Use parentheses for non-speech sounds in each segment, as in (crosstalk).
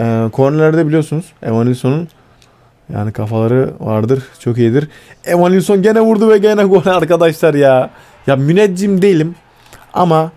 Ee, kornerlerde biliyorsunuz Evan Nilsson'un yani kafaları vardır. Çok iyidir. Evan Nilsson gene vurdu ve gene gol (laughs) arkadaşlar ya. Ya müneccim değilim ama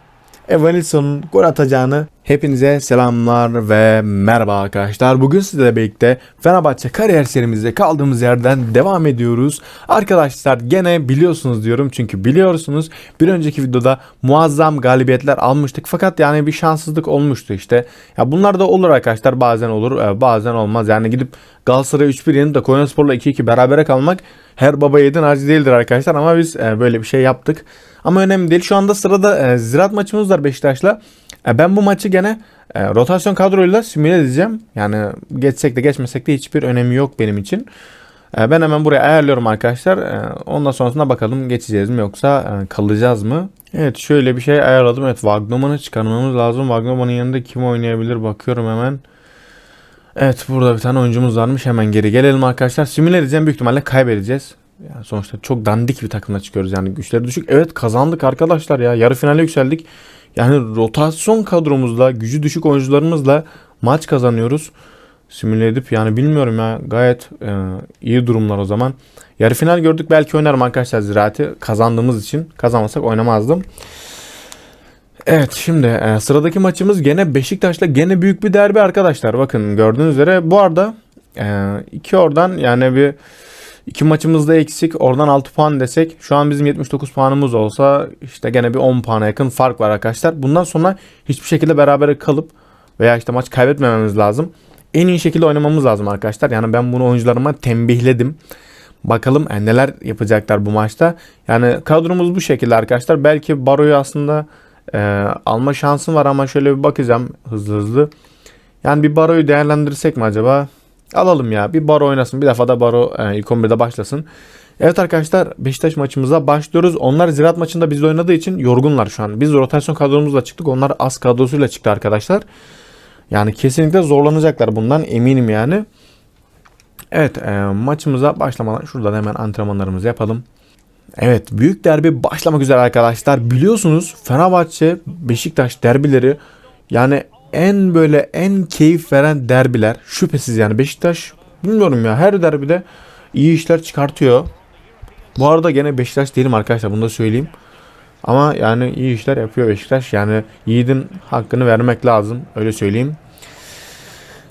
Evan Nilsson'un gol atacağını hepinize selamlar ve merhaba arkadaşlar. Bugün sizlerle birlikte Fenerbahçe kariyer serimizde kaldığımız yerden devam ediyoruz. Arkadaşlar gene biliyorsunuz diyorum çünkü biliyorsunuz bir önceki videoda muazzam galibiyetler almıştık. Fakat yani bir şanssızlık olmuştu işte. Ya bunlar da olur arkadaşlar bazen olur e, bazen olmaz. Yani gidip Galatasaray 3-1 yenip de Konyaspor'la 2-2 berabere kalmak her baba yiğidin harcı değildir arkadaşlar ama biz e, böyle bir şey yaptık. Ama önemli değil. Şu anda sırada e, Ziraat maçımız var Beşiktaş'la. E, ben bu maçı gene e, rotasyon kadroyla simüle edeceğim. Yani geçsek de geçmesek de hiçbir önemi yok benim için. E, ben hemen buraya ayarlıyorum arkadaşlar. E, ondan sonrasında bakalım geçeceğiz mi yoksa e, kalacağız mı? Evet şöyle bir şey ayarladım. Evet Wagnuman'ı çıkarmamız lazım. Wagnuman'ın yanında kim oynayabilir bakıyorum hemen. Evet burada bir tane oyuncumuz varmış. Hemen geri gelelim arkadaşlar. Simüle edeceğim. Büyük ihtimalle kaybedeceğiz. Yani sonuçta çok dandik bir takımla çıkıyoruz. Yani güçleri düşük. Evet kazandık arkadaşlar ya. Yarı finale yükseldik. Yani rotasyon kadromuzla, gücü düşük oyuncularımızla maç kazanıyoruz. Simüle edip yani bilmiyorum ya gayet e, iyi durumlar o zaman. Yarı final gördük belki oynarım arkadaşlar Ziraat'i kazandığımız için. Kazanmasak oynamazdım. Evet şimdi e, sıradaki maçımız gene Beşiktaş'la gene büyük bir derbi arkadaşlar. Bakın gördüğünüz üzere bu arada e, iki oradan yani bir iki maçımızda eksik oradan 6 puan desek şu an bizim 79 puanımız olsa işte gene bir 10 puana yakın fark var arkadaşlar. Bundan sonra hiçbir şekilde berabere kalıp veya işte maç kaybetmememiz lazım. En iyi şekilde oynamamız lazım arkadaşlar. Yani ben bunu oyuncularıma tembihledim. Bakalım neler yapacaklar bu maçta. Yani kadromuz bu şekilde arkadaşlar. Belki Baro'yu aslında e, alma şansım var ama şöyle bir bakacağım hızlı hızlı. Yani bir Baro'yu değerlendirsek mi acaba? Alalım ya. Bir Baro oynasın. Bir defa da Baro e, ilk 11'de başlasın. Evet arkadaşlar Beşiktaş maçımıza başlıyoruz. Onlar Ziraat maçında bizle oynadığı için yorgunlar şu an. Biz rotasyon kadromuzla çıktık. Onlar az kadrosuyla çıktı arkadaşlar. Yani kesinlikle zorlanacaklar bundan eminim yani. Evet e, maçımıza başlamadan şuradan hemen antrenmanlarımızı yapalım. Evet büyük derbi başlamak üzere arkadaşlar. Biliyorsunuz Fenerbahçe Beşiktaş derbileri yani en böyle en keyif veren derbiler şüphesiz yani Beşiktaş bilmiyorum ya her derbide iyi işler çıkartıyor. Bu arada gene Beşiktaş değilim arkadaşlar bunu da söyleyeyim. Ama yani iyi işler yapıyor Beşiktaş. Yani Yiğit'in hakkını vermek lazım. Öyle söyleyeyim.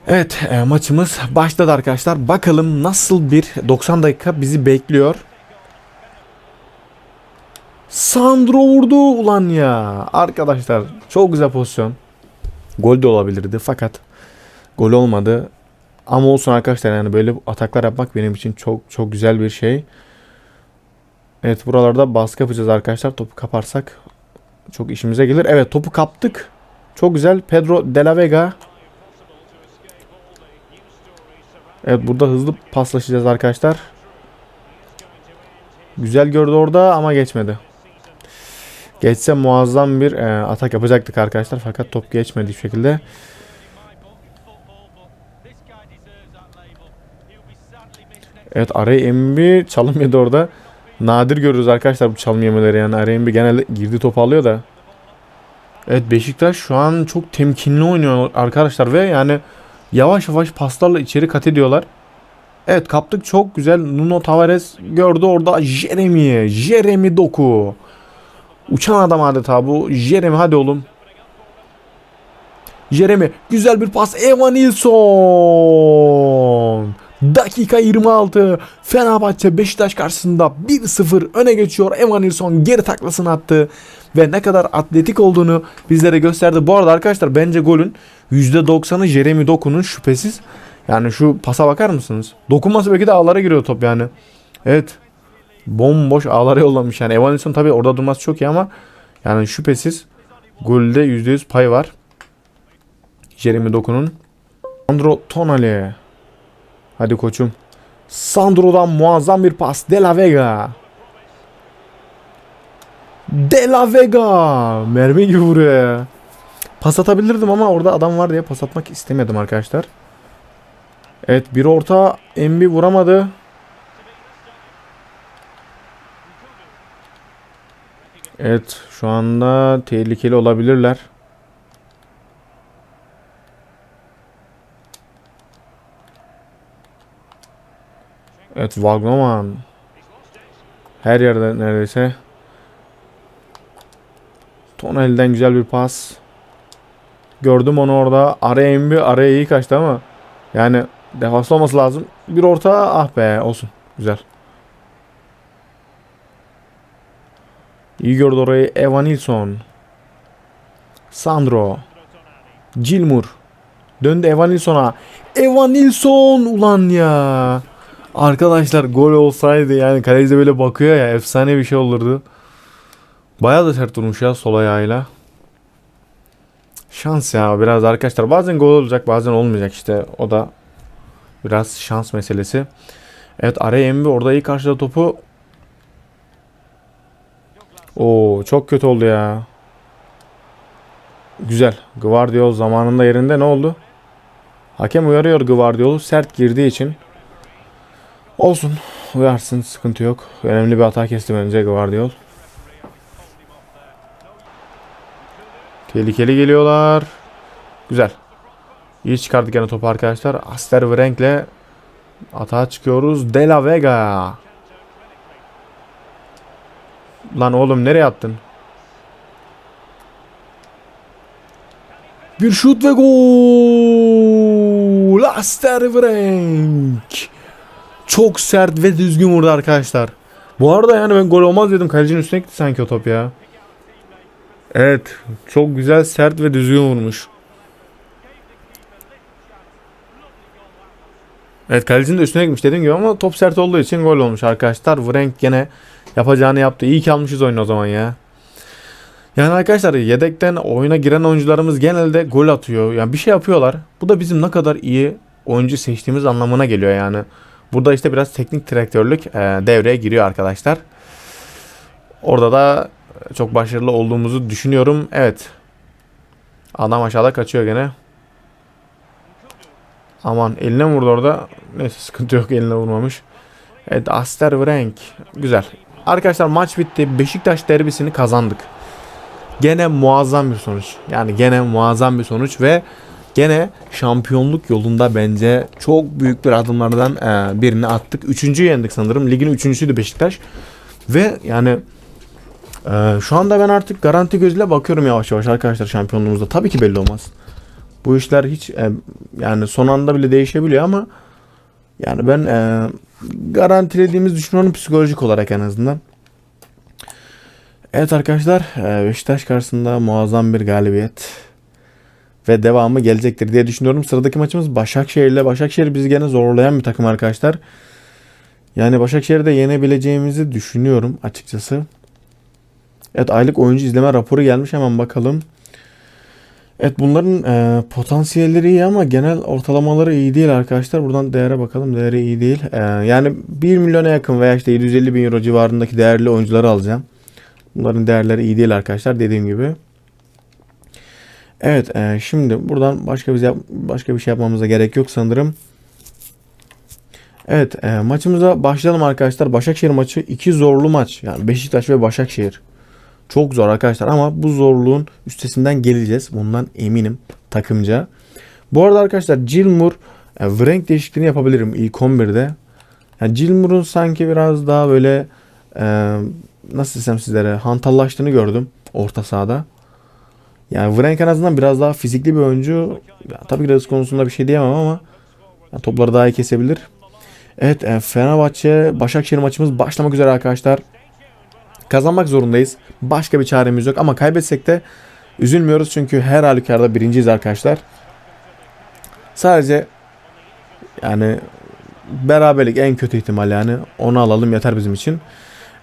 Evet e, maçımız başladı arkadaşlar. Bakalım nasıl bir 90 dakika bizi bekliyor. Sandro vurdu ulan ya. Arkadaşlar çok güzel pozisyon. Gol de olabilirdi fakat gol olmadı. Ama olsun arkadaşlar yani böyle ataklar yapmak benim için çok çok güzel bir şey. Evet buralarda baskı yapacağız arkadaşlar. Topu kaparsak çok işimize gelir. Evet topu kaptık. Çok güzel. Pedro de la Vega. Evet burada hızlı paslaşacağız arkadaşlar. Güzel gördü orada ama geçmedi. Geçse muazzam bir e, atak yapacaktık arkadaşlar. Fakat top geçmedi hiçbir şekilde. Evet araya embi çalım orada. Nadir görürüz arkadaşlar bu çalım yemeleri yani. Araya genelde girdi topu alıyor da. Evet Beşiktaş şu an çok temkinli oynuyor arkadaşlar ve yani yavaş yavaş paslarla içeri kat ediyorlar. Evet kaptık çok güzel. Nuno Tavares gördü orada Jeremy. Jeremy Doku. Uçan adam adeta bu. Jeremy hadi oğlum. Jeremy güzel bir pas. Evan Nilsson. Dakika 26. Fenerbahçe Beşiktaş karşısında 1-0 öne geçiyor. Evan Nilsson geri taklasını attı. Ve ne kadar atletik olduğunu bizlere gösterdi. Bu arada arkadaşlar bence golün %90'ı Jeremy Doku'nun şüphesiz. Yani şu pasa bakar mısınız? Dokunması belki de ağlara giriyor top yani. Evet. Bomboş ağlara yollamış yani. Evan Nilsson tabii orada durması çok iyi ama yani şüphesiz golde %100 pay var. Jeremy Doku'nun. Sandro Tonali. Hadi koçum. Sandro'dan muazzam bir pas. De La Vega. De La Vega. Mermi gibi vuruyor. Pas atabilirdim ama orada adam var diye pas atmak istemedim arkadaşlar. Evet bir orta Embi vuramadı. Evet şu anda tehlikeli olabilirler. Evet Vagnoman. Her yerde neredeyse. Tonel'den güzel bir pas. Gördüm onu orada. Araya bir araya iyi kaçtı ama. Yani defaslı olması lazım. Bir orta ah be olsun. Güzel. İyi gördü orayı. Evan Nilsson. Sandro. Gilmour. Döndü Evan Nilsson'a. Evan Nilsson ulan ya. Arkadaşlar gol olsaydı yani kaleci böyle bakıyor ya efsane bir şey olurdu. Bayağı da sert durmuş ya sol ayağıyla. Şans ya biraz arkadaşlar. Bazen gol olacak bazen olmayacak işte. O da biraz şans meselesi. Evet araya Embi orada iyi karşıladı topu. Oo çok kötü oldu ya. Güzel. Gvardiol zamanında yerinde ne oldu? Hakem uyarıyor Gvardiol'u sert girdiği için. Olsun. Uyarsın sıkıntı yok. Önemli bir hata kesti bence Gvardiol. Tehlikeli geliyorlar. Güzel. İyi çıkardık yine topu arkadaşlar. Aster Vrenk'le atağa çıkıyoruz. De La Vega. Lan oğlum nereye attın? Bir şut ve gol. Aster Vrenk. Çok sert ve düzgün vurdu arkadaşlar. Bu arada yani ben gol olmaz dedim. Kalecinin üstüne gitti sanki o top ya. Evet. Çok güzel, sert ve düzgün vurmuş. Evet kalecinin de üstüne gitmiş dediğim gibi ama top sert olduğu için gol olmuş arkadaşlar. Vrenk gene yapacağını yaptı. İyi ki almışız oyunu o zaman ya. Yani arkadaşlar yedekten oyuna giren oyuncularımız genelde gol atıyor. Yani bir şey yapıyorlar. Bu da bizim ne kadar iyi oyuncu seçtiğimiz anlamına geliyor yani. Burada işte biraz teknik direktörlük e, devreye giriyor arkadaşlar. Orada da çok başarılı olduğumuzu düşünüyorum. Evet. Adam aşağıda kaçıyor gene. Aman eline vurdu orada. Neyse sıkıntı yok eline vurmamış. Evet Aster Vrenk. Güzel. Arkadaşlar maç bitti. Beşiktaş derbisini kazandık. Gene muazzam bir sonuç. Yani gene muazzam bir sonuç ve gene şampiyonluk yolunda bence çok büyük bir adımlardan e, birini attık. Üçüncüyü yendik sanırım. Ligin üçüncüsüydü Beşiktaş. Ve yani e, şu anda ben artık garanti gözüyle bakıyorum yavaş yavaş arkadaşlar şampiyonluğumuzda. Tabii ki belli olmaz. Bu işler hiç e, yani son anda bile değişebiliyor ama yani ben e, garantilediğimiz düşünüyorum psikolojik olarak en azından. Evet arkadaşlar e, Beşiktaş karşısında muazzam bir galibiyet ve devamı gelecektir diye düşünüyorum. Sıradaki maçımız Başakşehir ile Başakşehir bizi gene zorlayan bir takım arkadaşlar. Yani Başakşehir'i de yenebileceğimizi düşünüyorum açıkçası. Evet aylık oyuncu izleme raporu gelmiş hemen bakalım. Evet bunların e, potansiyelleri iyi ama genel ortalamaları iyi değil arkadaşlar. Buradan değere bakalım. Değeri iyi değil. E, yani 1 milyona yakın veya işte 750 bin euro civarındaki değerli oyuncuları alacağım. Bunların değerleri iyi değil arkadaşlar dediğim gibi. Evet e, şimdi buradan başka bir başka bir şey yapmamıza gerek yok sanırım. Evet e, maçımıza başlayalım arkadaşlar. Başakşehir maçı iki zorlu maç. Yani Beşiktaş ve Başakşehir. Çok zor arkadaşlar ama bu zorluğun üstesinden geleceğiz. Bundan eminim takımca. Bu arada arkadaşlar Gilmour e, renk değişikliğini yapabilirim ilk 11'de. Yani Gilmour'un sanki biraz daha böyle e, nasıl desem sizlere hantallaştığını gördüm orta sahada. Yani Vrenk en azından biraz daha fizikli bir oyuncu. Ya, tabii ki hız konusunda bir şey diyemem ama yani topları daha iyi kesebilir. Evet e, Fenerbahçe Başakşehir maçımız başlamak üzere arkadaşlar. Kazanmak zorundayız. Başka bir çaremiz yok ama kaybetsek de üzülmüyoruz çünkü her halükarda birinciyiz arkadaşlar. Sadece yani beraberlik en kötü ihtimal yani onu alalım yeter bizim için.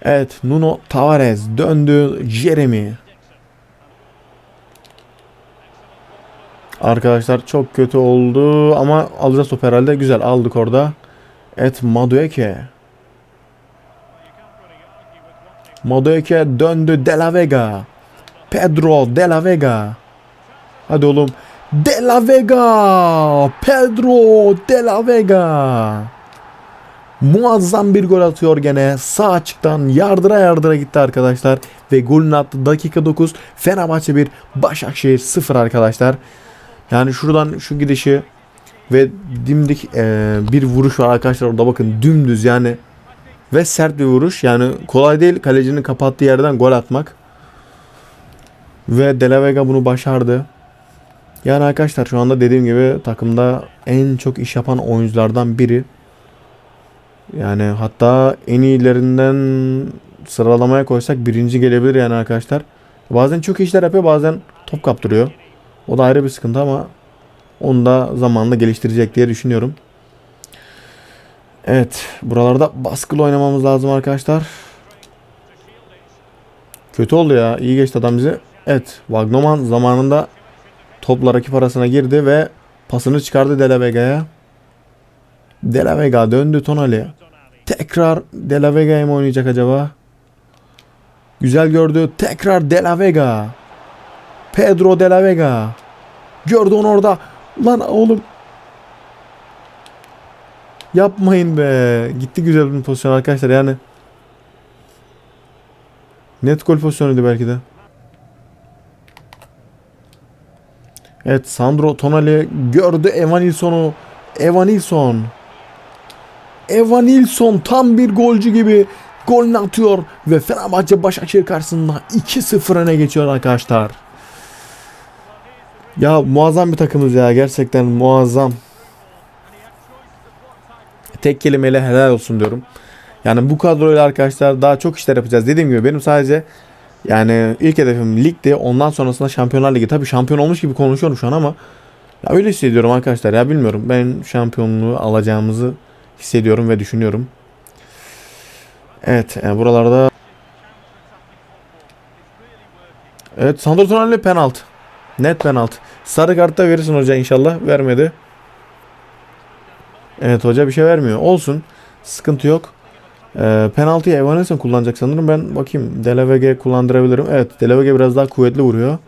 Evet Nuno Tavares döndü. Jeremy. Arkadaşlar çok kötü oldu ama alacağız top herhalde. Güzel aldık orada. Evet Madueke. Madueke döndü De La Vega. Pedro De La Vega. Hadi oğlum. De La Vega. Pedro De La Vega. Muazzam bir gol atıyor gene. Sağ açıktan yardıra yardıra gitti arkadaşlar. Ve golünü attı. Dakika 9. Fenerbahçe 1. Başakşehir 0 arkadaşlar. Yani şuradan şu gidişi Ve dimdik e, bir vuruş var arkadaşlar orada bakın dümdüz yani. Ve sert bir vuruş. Yani kolay değil kalecinin kapattığı yerden gol atmak. Ve De Vega bunu başardı. Yani arkadaşlar şu anda dediğim gibi takımda en çok iş yapan oyunculardan biri. Yani hatta en iyilerinden sıralamaya koysak birinci gelebilir yani arkadaşlar. Bazen çok işler yapıyor bazen top kaptırıyor. O da ayrı bir sıkıntı ama onu da zamanla geliştirecek diye düşünüyorum. Evet buralarda baskılı oynamamız lazım arkadaşlar. Kötü oldu ya. iyi geçti adam bize. Evet Wagnoman zamanında topla rakip arasına girdi ve pasını çıkardı De La döndü Tonali'ye. Tekrar De La Vega'ya mı oynayacak acaba? Güzel gördü. Tekrar De La Vega. Pedro De La Vega. Gördü onu orada. Lan oğlum. Yapmayın be. Gitti güzel bir pozisyon arkadaşlar yani. Net gol pozisyonuydu belki de. Evet Sandro Tonali gördü Evanilson'u. Evanilson. Evanilson tam bir golcü gibi golünü atıyor ve Fenerbahçe Başakşehir karşısında 2-0 öne geçiyor arkadaşlar. Ya muazzam bir takımız ya gerçekten muazzam. Tek kelimeyle helal olsun diyorum. Yani bu kadroyla arkadaşlar daha çok işler yapacağız. Dediğim gibi benim sadece yani ilk hedefim ligdi. Ondan sonrasında Şampiyonlar Ligi. Tabii şampiyon olmuş gibi konuşuyorum şu an ama ya öyle hissediyorum arkadaşlar ya bilmiyorum. Ben şampiyonluğu alacağımızı hissediyorum ve düşünüyorum. Evet yani buralarda Evet Sandro Tonali penaltı. Net penaltı. Sarı kartta verirsin hoca inşallah. Vermedi. Evet hoca bir şey vermiyor. Olsun. Sıkıntı yok. Ee, penaltıyı Evanes'in kullanacak sanırım. Ben bakayım. Delavege kullandırabilirim. Evet Delavege biraz daha kuvvetli vuruyor.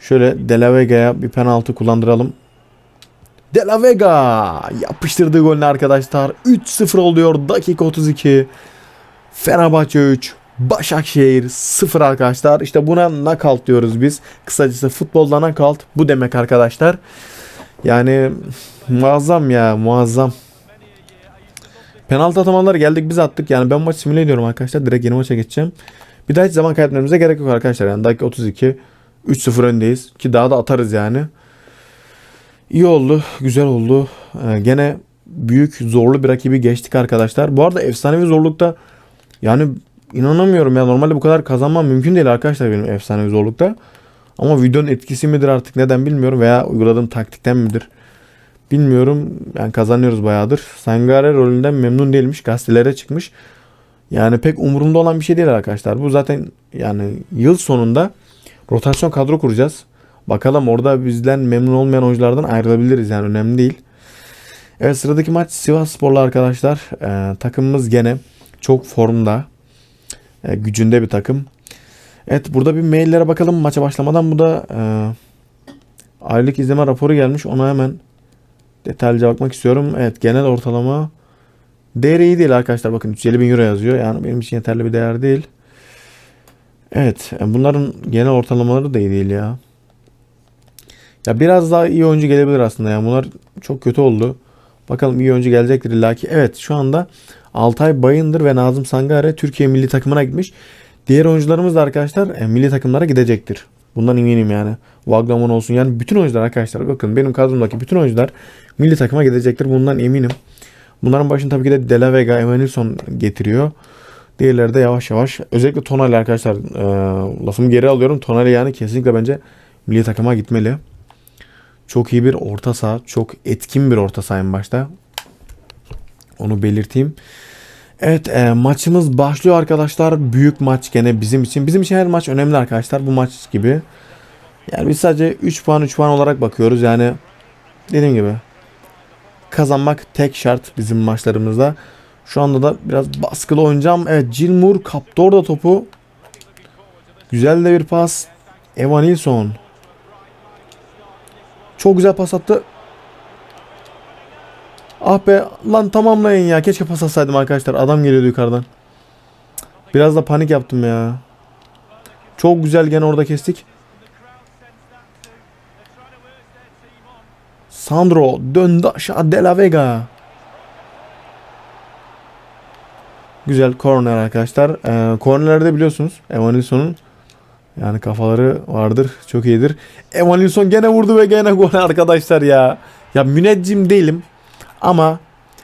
Şöyle Delavege'ye bir penaltı kullandıralım. De La Vega yapıştırdığı golünü arkadaşlar. 3-0 oluyor dakika 32. Fenerbahçe 3. Başakşehir 0 arkadaşlar. İşte buna knockout diyoruz biz. Kısacası futbolda knockout bu demek arkadaşlar. Yani muazzam ya muazzam. Penaltı atamaları geldik biz attık. Yani ben maç simüle ediyorum arkadaşlar. Direkt yeni maça geçeceğim. Bir daha hiç zaman kaybetmemize gerek yok arkadaşlar. Yani dakika 32. 3-0 öndeyiz. Ki daha da atarız yani. İyi oldu. Güzel oldu. Ee, gene büyük zorlu bir rakibi geçtik arkadaşlar. Bu arada efsanevi zorlukta yani inanamıyorum ya. Normalde bu kadar kazanmam mümkün değil arkadaşlar benim efsanevi zorlukta. Ama videonun etkisi midir artık neden bilmiyorum veya uyguladığım taktikten midir? Bilmiyorum. Yani kazanıyoruz bayağıdır. Sangare rolünden memnun değilmiş. Gazetelere çıkmış. Yani pek umurumda olan bir şey değil arkadaşlar. Bu zaten yani yıl sonunda rotasyon kadro kuracağız. Bakalım orada bizden memnun olmayan oyunculardan ayrılabiliriz yani önemli değil. Evet sıradaki maç Sivas Spor'la arkadaşlar. Ee, takımımız gene çok formda. Ee, gücünde bir takım. Evet burada bir maillere bakalım maça başlamadan. Bu da e, aylık izleme raporu gelmiş. Ona hemen detaylıca bakmak istiyorum. Evet genel ortalama değeri iyi değil arkadaşlar. Bakın 350 bin euro yazıyor. Yani benim için yeterli bir değer değil. Evet bunların genel ortalamaları da iyi değil ya. Ya biraz daha iyi oyuncu gelebilir aslında ya. Bunlar çok kötü oldu. Bakalım iyi oyuncu gelecektir illa ki. Evet şu anda Altay Bayındır ve Nazım Sangare Türkiye milli takımına gitmiş. Diğer oyuncularımız da arkadaşlar e, milli takımlara gidecektir. Bundan eminim yani. Wagnerman olsun yani bütün oyuncular arkadaşlar bakın benim kadromdaki bütün oyuncular milli takıma gidecektir. Bundan eminim. Bunların başını tabii ki de De Vega, Evanilson getiriyor. Diğerleri de yavaş yavaş. Özellikle Tonali arkadaşlar. E, lafımı geri alıyorum. Tonali yani kesinlikle bence milli takıma gitmeli. Çok iyi bir orta saha. Çok etkin bir orta saha en başta. Onu belirteyim. Evet e, maçımız başlıyor arkadaşlar. Büyük maç gene bizim için. Bizim için her maç önemli arkadaşlar. Bu maç gibi. Yani biz sadece 3 puan 3 puan olarak bakıyoruz. Yani dediğim gibi kazanmak tek şart bizim maçlarımızda. Şu anda da biraz baskılı oynayacağım. Evet Cilmur kaptı orada topu. Güzel de bir pas. Evan Nilsson. Çok güzel pas attı. Ah be lan tamamlayın ya. Keşke pas atsaydım arkadaşlar. Adam geliyordu yukarıdan. Biraz da panik yaptım ya. Çok güzel gene orada kestik. Sandro döndü aşağı De La Vega. Güzel korner arkadaşlar. Ee, kornerlerde biliyorsunuz Evanilson'un yani kafaları vardır. Çok iyidir. Evanilson gene vurdu ve gene gol (laughs) arkadaşlar ya. Ya müneccim değilim. Ama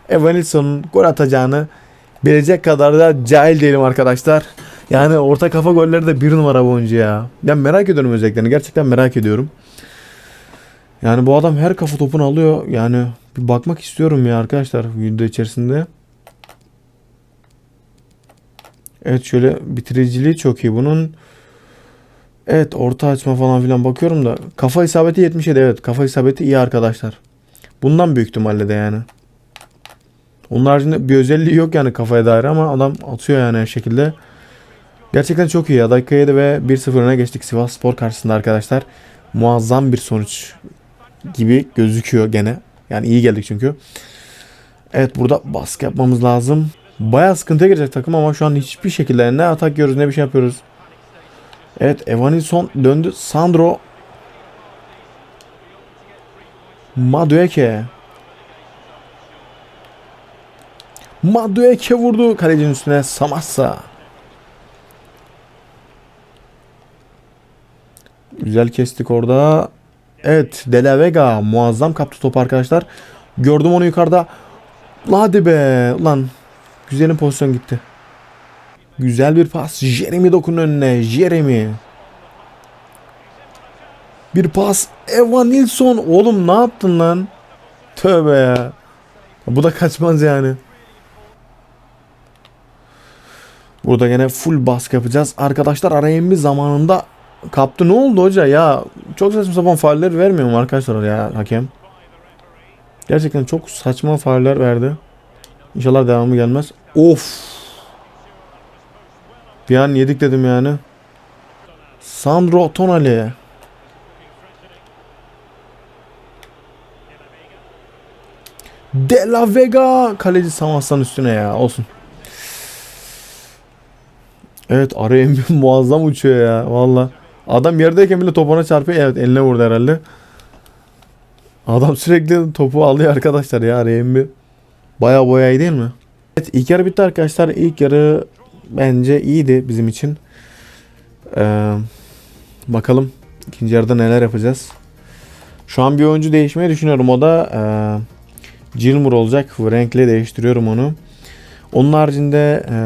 Evanilson'un gol atacağını bilecek kadar da cahil değilim arkadaşlar. Yani orta kafa golleri de bir numara bu ya. Ben merak ediyorum özelliklerini. Gerçekten merak ediyorum. Yani bu adam her kafa topunu alıyor. Yani bir bakmak istiyorum ya arkadaşlar video içerisinde. Evet şöyle bitiriciliği çok iyi bunun. Evet orta açma falan filan bakıyorum da kafa isabeti 77 evet kafa isabeti iyi arkadaşlar. Bundan büyük ihtimalle de yani. Onun haricinde bir özelliği yok yani kafaya dair ama adam atıyor yani her şekilde. Gerçekten çok iyi ya. Dakika 7 ve 1-0 öne geçtik Sivas Spor karşısında arkadaşlar. Muazzam bir sonuç gibi gözüküyor gene. Yani iyi geldik çünkü. Evet burada baskı yapmamız lazım. Bayağı sıkıntıya girecek takım ama şu an hiçbir şekilde ne atak yiyoruz ne bir şey yapıyoruz. Evet Evanilson döndü. Sandro Madueke Madueke vurdu kalecinin üstüne Samassa. Güzel kestik orada. Evet De La Vega muazzam kaptı top arkadaşlar. Gördüm onu yukarıda. Hadi be lan. Güzelin pozisyon gitti. Güzel bir pas. Jeremy dokun önüne. Jeremy. Bir pas. Evan Nilsson. Oğlum ne yaptın lan? Tövbe ya. Bu da kaçmaz yani. Burada gene full baskı yapacağız. Arkadaşlar arayın bir zamanında kaptı. Ne oldu hoca ya? Çok saçma sapan fauller vermiyor mu arkadaşlar ya hakem? Gerçekten çok saçma fauller verdi. İnşallah devamı gelmez. Of. Bir an yedik dedim yani. Sandro Tonali. De La Vega kaleci Samas'tan üstüne ya olsun. Evet araya (laughs) muazzam uçuyor ya valla. Adam yerdeyken bile topuna çarpıyor. Evet eline vurdu herhalde. Adam sürekli topu alıyor arkadaşlar ya araya. Baya boyayı değil mi? Evet ilk yarı bitti arkadaşlar. İlk yarı bence iyiydi bizim için. Ee, bakalım ikinci yarıda neler yapacağız. Şu an bir oyuncu değişmeyi düşünüyorum. O da e, Gilmour olacak. Renkle değiştiriyorum onu. Onun haricinde e,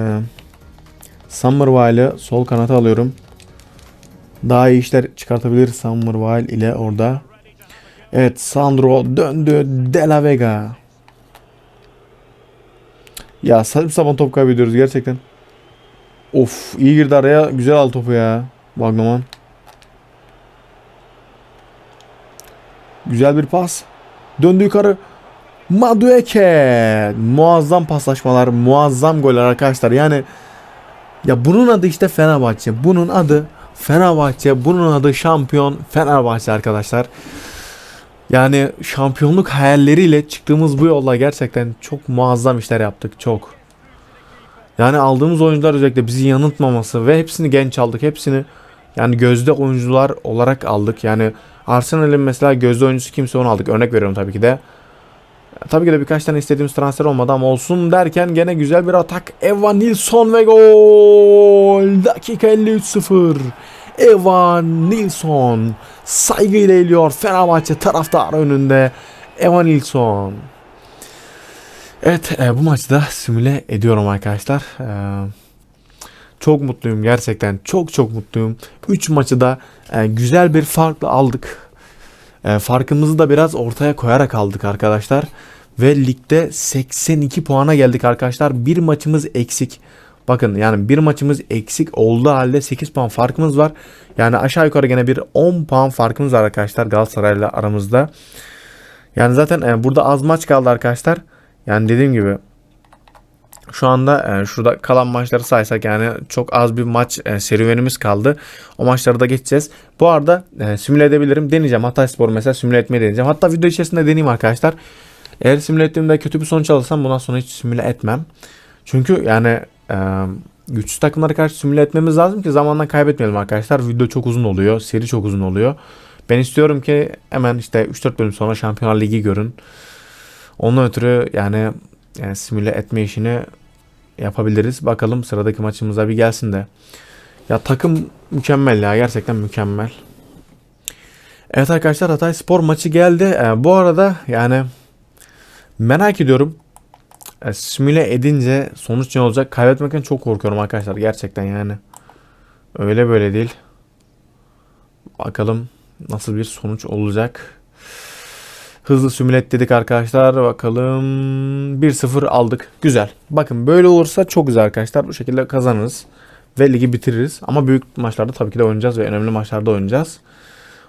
Summerville'ı sol kanata alıyorum. Daha iyi işler çıkartabilir Summerville ile orada. Evet Sandro döndü. De La Vega. Ya saçma sapan top kaybediyoruz gerçekten. Of iyi girdi araya. Güzel al topu ya. Bagnaman. Güzel bir pas. Döndü yukarı. Madueke. Muazzam paslaşmalar. Muazzam goller arkadaşlar. Yani ya bunun adı işte Fenerbahçe. Bunun adı Fenerbahçe. Bunun adı şampiyon Fenerbahçe arkadaşlar. Yani şampiyonluk hayalleriyle çıktığımız bu yolla gerçekten çok muazzam işler yaptık. Çok. Yani aldığımız oyuncular özellikle bizi yanıltmaması ve hepsini genç aldık. Hepsini yani gözde oyuncular olarak aldık. Yani Arsenal'in mesela gözde oyuncusu kimse onu aldık. Örnek veriyorum tabii ki de. Tabii ki de birkaç tane istediğimiz transfer olmadı ama olsun derken gene güzel bir atak. Evan Nilsson ve gol. Dakika 53-0. Evan Nilsson saygıyla eğiliyor Fenerbahçe taraftar önünde. Evan Nilsson. Evet e, bu maçı da simüle ediyorum arkadaşlar. E, çok mutluyum gerçekten. Çok çok mutluyum. 3 maçı da e, güzel bir farkla aldık. E, farkımızı da biraz ortaya koyarak aldık arkadaşlar. Ve ligde 82 puana geldik arkadaşlar. Bir maçımız eksik. Bakın yani bir maçımız eksik olduğu halde 8 puan farkımız var. Yani aşağı yukarı gene bir 10 puan farkımız var arkadaşlar Galatasaray'la aramızda. Yani zaten e, burada az maç kaldı arkadaşlar. Yani dediğim gibi şu anda e, şurada kalan maçları saysak yani çok az bir maç e, serüvenimiz kaldı. O maçları da geçeceğiz. Bu arada e, simüle edebilirim. Deneyeceğim. Hatay Spor mesela simüle etmeyi deneyeceğim. Hatta video içerisinde deneyeyim arkadaşlar. Eğer simüle ettiğimde kötü bir sonuç alırsam bundan sonra hiç simüle etmem. Çünkü yani e, güçlü takımlara karşı simüle etmemiz lazım ki zamandan kaybetmeyelim arkadaşlar. Video çok uzun oluyor. Seri çok uzun oluyor. Ben istiyorum ki hemen işte 3-4 bölüm sonra Şampiyonlar Ligi görün. Ondan ötürü yani, yani simüle etme işini yapabiliriz. Bakalım sıradaki maçımıza bir gelsin de. Ya takım mükemmel ya gerçekten mükemmel. Evet arkadaşlar Hatay Spor maçı geldi. Ee, bu arada yani merak ediyorum. E, simüle edince sonuç ne olacak? Kaybetmekten çok korkuyorum arkadaşlar gerçekten yani. Öyle böyle değil. Bakalım nasıl bir sonuç olacak. Hızlı simüle dedik arkadaşlar. Bakalım 1-0 aldık. Güzel. Bakın böyle olursa çok güzel arkadaşlar. Bu şekilde kazanırız. Ve ligi bitiririz. Ama büyük maçlarda tabii ki de oynayacağız ve önemli maçlarda oynayacağız.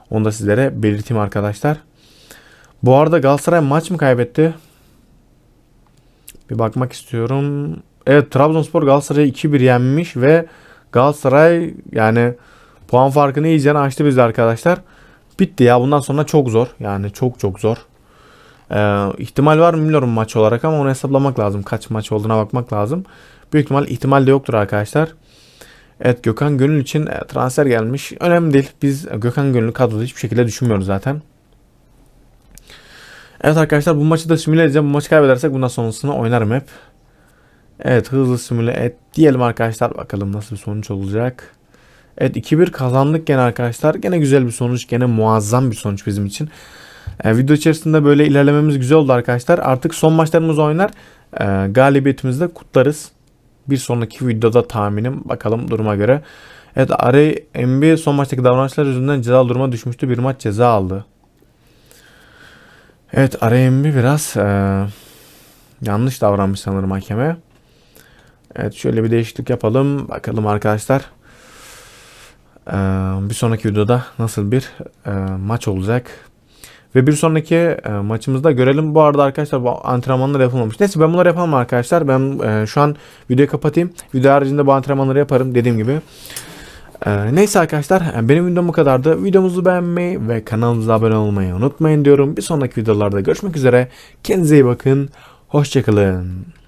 Onu da sizlere belirteyim arkadaşlar. Bu arada Galatasaray maç mı kaybetti? Bir bakmak istiyorum. Evet Trabzonspor Galatasaray'ı 2-1 yenmiş ve Galatasaray yani puan farkını iyice açtı bizde arkadaşlar. Bitti ya bundan sonra çok zor. Yani çok çok zor. Ee, ihtimal var mı bilmiyorum maç olarak ama onu hesaplamak lazım. Kaç maç olduğuna bakmak lazım. Büyük ihtimal ihtimal de yoktur arkadaşlar. Evet Gökhan Gönül için e, transfer gelmiş. Önemli değil. Biz Gökhan Gönül'ü kadroda hiçbir şekilde düşünmüyoruz zaten. Evet arkadaşlar bu maçı da simüle edeceğim. Bu maçı kaybedersek bundan sonrasını oynarım hep. Evet hızlı simüle et diyelim arkadaşlar. Bakalım nasıl bir sonuç olacak. Evet 2-1 kazandık gene arkadaşlar. Gene güzel bir sonuç. Gene muazzam bir sonuç bizim için. Ee, video içerisinde böyle ilerlememiz güzel oldu arkadaşlar. Artık son maçlarımızı oynar. Ee, galibiyetimizi de kutlarız. Bir sonraki videoda tahminim. Bakalım duruma göre. Evet Arey MB son maçtaki davranışlar yüzünden ceza duruma düşmüştü. Bir maç ceza aldı. Evet Arey MB biraz e, yanlış davranmış sanırım hakeme. Evet şöyle bir değişiklik yapalım. Bakalım arkadaşlar. Ee, bir sonraki videoda nasıl bir e, maç olacak. Ve bir sonraki e, maçımızda görelim. Bu arada arkadaşlar bu antrenmanlar yapılmamış. Neyse ben bunları yapamam arkadaşlar. Ben e, şu an videoyu kapatayım. Video haricinde bu antrenmanları yaparım dediğim gibi. Neyse arkadaşlar benim videom bu kadardı. Videomuzu beğenmeyi ve kanalımıza abone olmayı unutmayın diyorum. Bir sonraki videolarda görüşmek üzere. Kendinize iyi bakın. Hoşçakalın.